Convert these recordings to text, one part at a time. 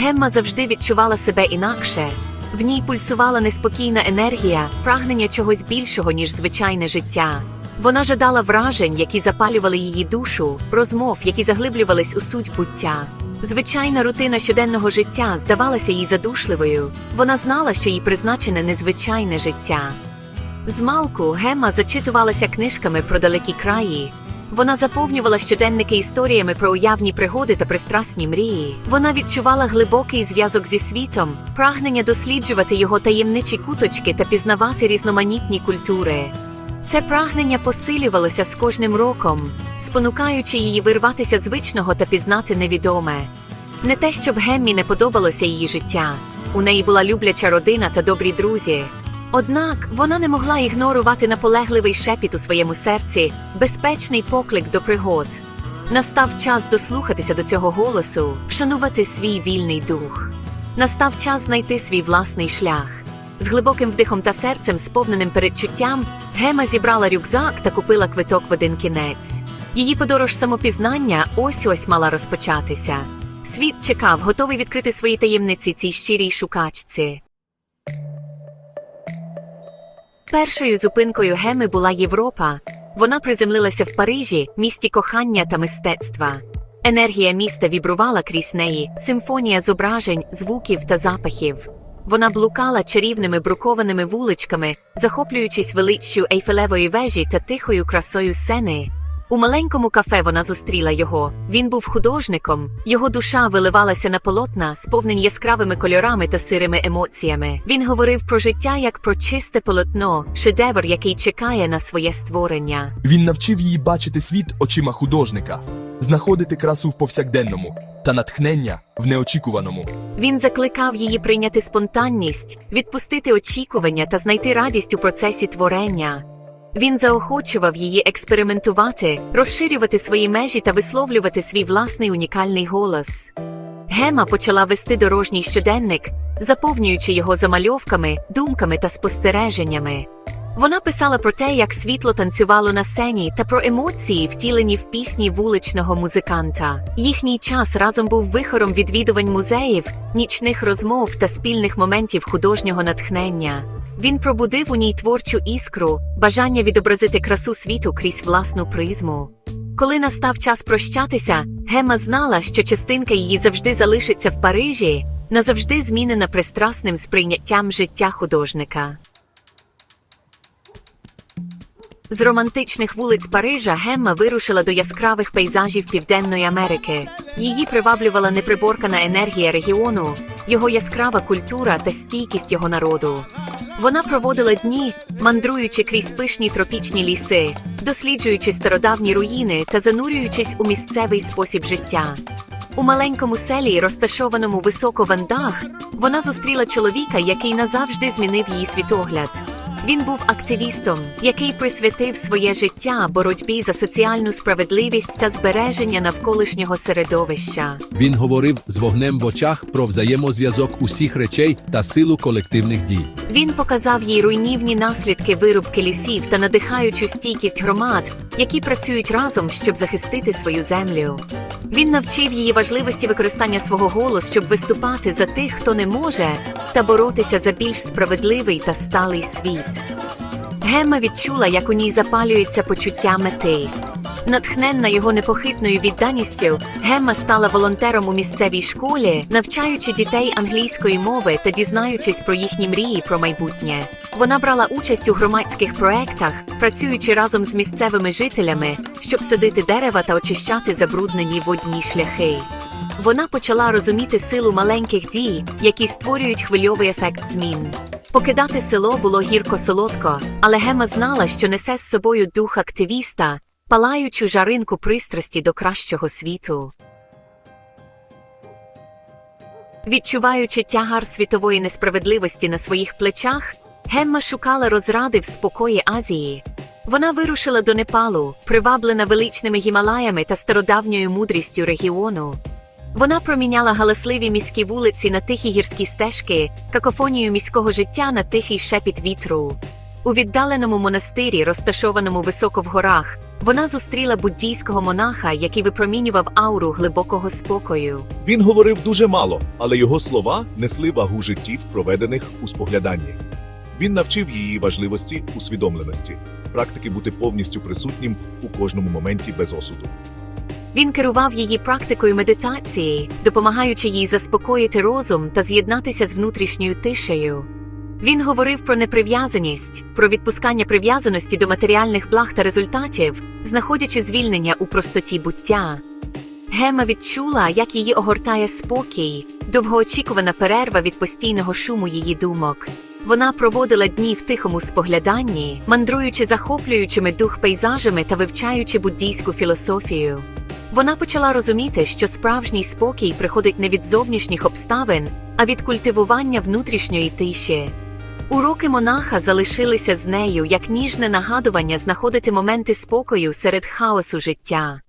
Гемма завжди відчувала себе інакше. В ній пульсувала неспокійна енергія, прагнення чогось більшого, ніж звичайне життя. Вона жадала вражень, які запалювали її душу, розмов, які заглиблювались у суть буття. Звичайна рутина щоденного життя здавалася їй задушливою. Вона знала, що їй призначене незвичайне життя. Змалку Гемма зачитувалася книжками про далекі краї. Вона заповнювала щоденники історіями про уявні пригоди та пристрасні мрії. Вона відчувала глибокий зв'язок зі світом, прагнення досліджувати його таємничі куточки та пізнавати різноманітні культури. Це прагнення посилювалося з кожним роком, спонукаючи її вирватися звичного та пізнати невідоме. Не те, щоб Геммі не подобалося її життя. У неї була любляча родина та добрі друзі. Однак вона не могла ігнорувати наполегливий шепіт у своєму серці, безпечний поклик до пригод. Настав час дослухатися до цього голосу, вшанувати свій вільний дух. Настав час знайти свій власний шлях. З глибоким вдихом та серцем, сповненим передчуттям, Гема зібрала рюкзак та купила квиток в один кінець. Її подорож самопізнання ось ось мала розпочатися. Світ чекав, готовий відкрити свої таємниці цій щирій шукачці. Першою зупинкою Геми була Європа. Вона приземлилася в Парижі, місті кохання та мистецтва. Енергія міста вібрувала крізь неї, симфонія зображень, звуків та запахів. Вона блукала чарівними брукованими вуличками, захоплюючись величчю ейфелевої вежі та тихою красою сени. У маленькому кафе вона зустріла його. Він був художником. Його душа виливалася на полотна, сповнені яскравими кольорами та сирими емоціями. Він говорив про життя як про чисте полотно, шедевр, який чекає на своє створення. Він навчив її бачити світ очима художника, знаходити красу в повсякденному та натхнення в неочікуваному. Він закликав її прийняти спонтанність, відпустити очікування та знайти радість у процесі творення. Він заохочував її експериментувати, розширювати свої межі та висловлювати свій власний унікальний голос. Гема почала вести дорожній щоденник, заповнюючи його замальовками, думками та спостереженнями. Вона писала про те, як світло танцювало на сцені, та про емоції, втілені в пісні вуличного музиканта. Їхній час разом був вихором відвідувань музеїв, нічних розмов та спільних моментів художнього натхнення. Він пробудив у ній творчу іскру, бажання відобразити красу світу крізь власну призму. Коли настав час прощатися, Гема знала, що частинка її завжди залишиться в Парижі, назавжди змінена пристрасним сприйняттям життя художника. З романтичних вулиць Парижа Гемма вирушила до яскравих пейзажів Південної Америки. Її приваблювала неприборкана енергія регіону, його яскрава культура та стійкість його народу. Вона проводила дні, мандруючи крізь пишні тропічні ліси, досліджуючи стародавні руїни та занурюючись у місцевий спосіб життя. У маленькому селі, розташованому високо в Андах, вона зустріла чоловіка, який назавжди змінив її світогляд. Він був активістом, який присвятив своє життя боротьбі за соціальну справедливість та збереження навколишнього середовища. Він говорив з вогнем в очах про взаємозв'язок усіх речей та силу колективних дій. Він показав їй руйнівні наслідки вирубки лісів та надихаючу стійкість громад, які працюють разом, щоб захистити свою землю. Він навчив її важливості використання свого голосу, щоб виступати за тих, хто не може, та боротися за більш справедливий та сталий світ. Гемма відчула, як у ній запалюється почуття мети. Натхненна його непохитною відданістю, Гемма стала волонтером у місцевій школі, навчаючи дітей англійської мови та дізнаючись про їхні мрії про майбутнє. Вона брала участь у громадських проектах, працюючи разом з місцевими жителями, щоб садити дерева та очищати забруднені водні шляхи. Вона почала розуміти силу маленьких дій, які створюють хвильовий ефект змін. Покидати село було гірко-солодко, але Гема знала, що несе з собою дух активіста, палаючу жаринку пристрасті до кращого світу. Відчуваючи тягар світової несправедливості на своїх плечах, Гемма шукала розради в спокої Азії. Вона вирушила до Непалу, приваблена величними гімалаями та стародавньою мудрістю регіону. Вона проміняла галасливі міські вулиці на тихі гірські стежки, какофонію міського життя на тихий шепіт вітру. У віддаленому монастирі, розташованому високо в горах, Вона зустріла буддійського монаха, який випромінював ауру глибокого спокою. Він говорив дуже мало, але його слова несли вагу життів, проведених у спогляданні. Він навчив її важливості усвідомленості, практики бути повністю присутнім у кожному моменті без осуду. Він керував її практикою медитації, допомагаючи їй заспокоїти розум та з'єднатися з внутрішньою тишею. Він говорив про неприв'язаність, про відпускання прив'язаності до матеріальних благ та результатів, знаходячи звільнення у простоті буття. Гема відчула, як її огортає спокій, довгоочікувана перерва від постійного шуму її думок. Вона проводила дні в тихому спогляданні, мандруючи захоплюючими дух пейзажами та вивчаючи буддійську філософію. Вона почала розуміти, що справжній спокій приходить не від зовнішніх обставин, а від культивування внутрішньої тиші. Уроки монаха залишилися з нею як ніжне нагадування знаходити моменти спокою серед хаосу життя.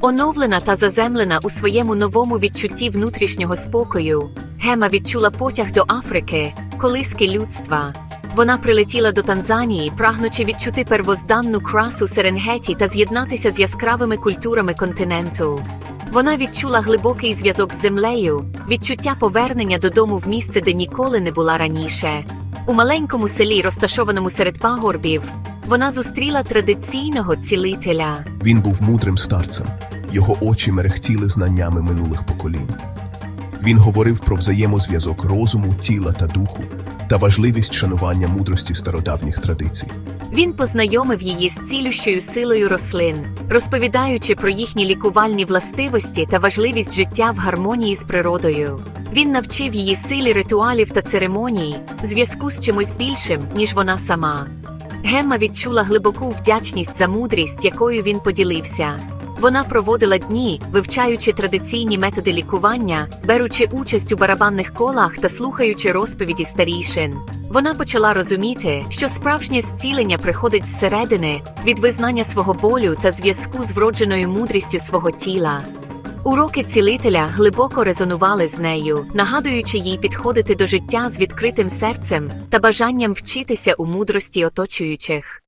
Оновлена та заземлена у своєму новому відчутті внутрішнього спокою, Гема відчула потяг до Африки, колиски людства. Вона прилетіла до Танзанії, прагнучи відчути первозданну красу Серенгеті та з'єднатися з яскравими культурами континенту. Вона відчула глибокий зв'язок з землею, відчуття повернення додому в місце, де ніколи не була раніше. У маленькому селі, розташованому серед пагорбів, вона зустріла традиційного цілителя. Він був мудрим старцем, його очі мерехтіли знаннями минулих поколінь. Він говорив про взаємозв'язок розуму, тіла та духу та важливість шанування мудрості стародавніх традицій. Він познайомив її з цілющою силою рослин, розповідаючи про їхні лікувальні властивості та важливість життя в гармонії з природою. Він навчив її силі ритуалів та церемоній, зв'язку з чимось більшим, ніж вона сама. Гемма відчула глибоку вдячність за мудрість, якою він поділився. Вона проводила дні, вивчаючи традиційні методи лікування, беручи участь у барабанних колах та слухаючи розповіді старішин. Вона почала розуміти, що справжнє зцілення приходить зсередини, від визнання свого болю та зв'язку з вродженою мудрістю свого тіла. Уроки цілителя глибоко резонували з нею, нагадуючи їй підходити до життя з відкритим серцем та бажанням вчитися у мудрості оточуючих.